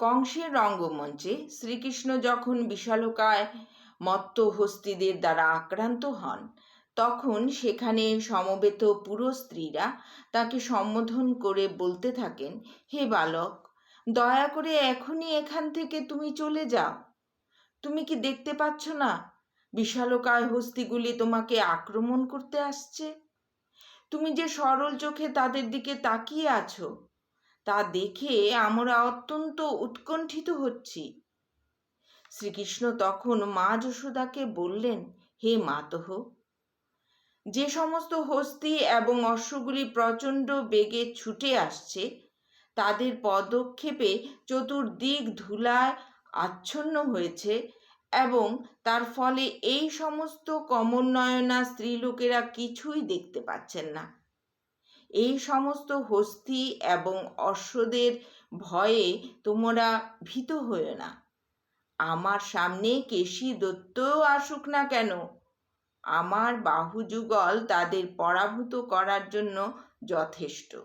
কংসের রঙ্গমঞ্চে শ্রীকৃষ্ণ যখন বিশালকায় মত্ত হস্তিদের দ্বারা আক্রান্ত হন, তখন সেখানে সমবেত পুরো স্ত্রীরা তাকে সম্বোধন করে বলতে থাকেন, হে বালক, দয়া করে এখনই এখান থেকে তুমি চলে যাও। তুমি কি দেখতে পাচ্ছ না বিশালকায় হস্তিগুলি তোমাকে আক্রমণ করতে আসছে? তুমি যে সরল চোখে তাদের দিকে তাকিয়ে আছো তা দেখে আমরা অত্যন্ত উৎকণ্ঠিত হচ্ছি। শ্রীকৃষ্ণ তখন মা যশোদাকে বললেন, হে মাতহ, যে সমস্ত হস্তি এবং অশ্বগুলি প্রচণ্ড বেগে ছুটে আসছে, তাদের পদক্ষেপে চতুর্দিক ধুলায় আচ্ছন্ন হয়েছে এবং তার ফলে এই সমস্ত কমলনয়না স্ত্রীলোকেরা কিছুই দেখতে পাচ্ছেন না। এই সমস্ত হস্তি এবং অশ্বদের ভয়ে তোমরা ভীত হয়েও না। আমার সামনে কেশি দত্তও আসুক না কেন? আমার বাহুযুগল তাদের পরাভূত করার জন্য যথেষ্ট,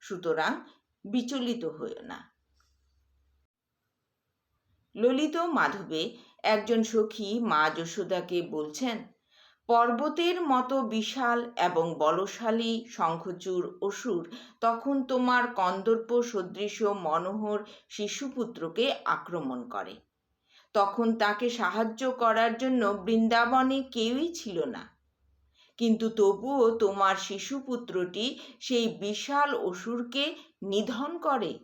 সুতরাং বিচলিত হয়েও না। ললিত মাধবে একজন সখী মা যশোদাকে বলছেন পর্বতের মতো বিশাল এবং বলশালী শঙ্খচূড় অসুর তখন তোমার কন্দর্প সদৃশ মনোহর শিশুপুত্রকে আক্রমণ করে। তখন তাকে সাহায্য করার জন্য বৃন্দাবনে কেউই ছিল না। কিন্তু তবুও তোমার শিশুপুত্রটি সেই বিশাল অসুরকে নিধন করে।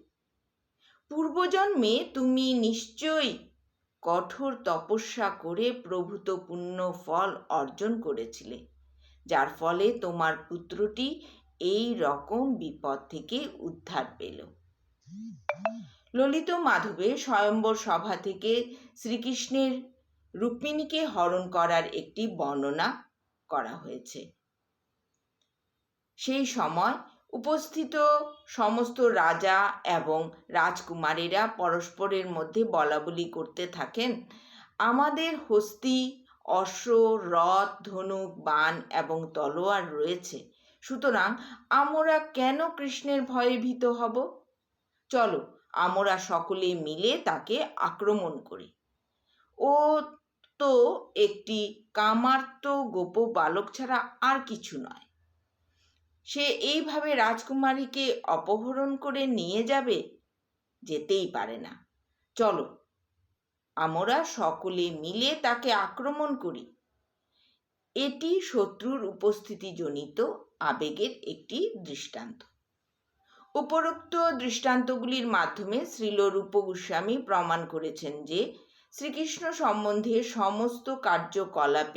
পূর্বজন্মে তুমি নিশ্চয়ই কঠোর তপস্যা করে প্রভূত পুণ্য ফল অর্জন করেছিলে। যার ফলে তোমার পুত্রটি এই রকম বিপদ থেকে উদ্ধার পেল। ললিত মাধবে স্বয়ম্বর সভা থেকে শ্রীকৃষ্ণের রুক্মিণীকে হরণ করার একটি বর্ণনা করা হয়েছে। সেই সময় উপস্থিত সমস্ত রাজা এবং রাজকুমারীরা পরস্পরের মধ্যে বলাবলি করতে থাকেন। আমাদের হস্তি, অশ্ব রথ ধনুক, বাণ এবং তলোয়ার রয়েছে। সুতরাং আমরা কেন কৃষ্ণের ভয়ে ভীত হব? চলো আমরা সকলে মিলে তাকে আক্রমণ করি। ও তো একটি কামার্ত গোপ বালক ছাড়া আর কিছু নয়। সে এইভাবে রাজকুমারীকে অপহরণ করে নিয়ে যাবে? যেতেই পারে না। চলো, আমরা সকলে মিলে তাকে আক্রমণ করি। এটি শত্রুর উপস্থিতিজনিত আবেগের একটি দৃষ্টান্ত। উপরোক্ত দৃষ্টান্তগুলির মাধ্যমে শ্রীল রূপ গোস্বামী প্রমাণ করেছেন যে শ্রীকৃষ্ণ সম্বন্ধে সমস্ত কার্যকলাপে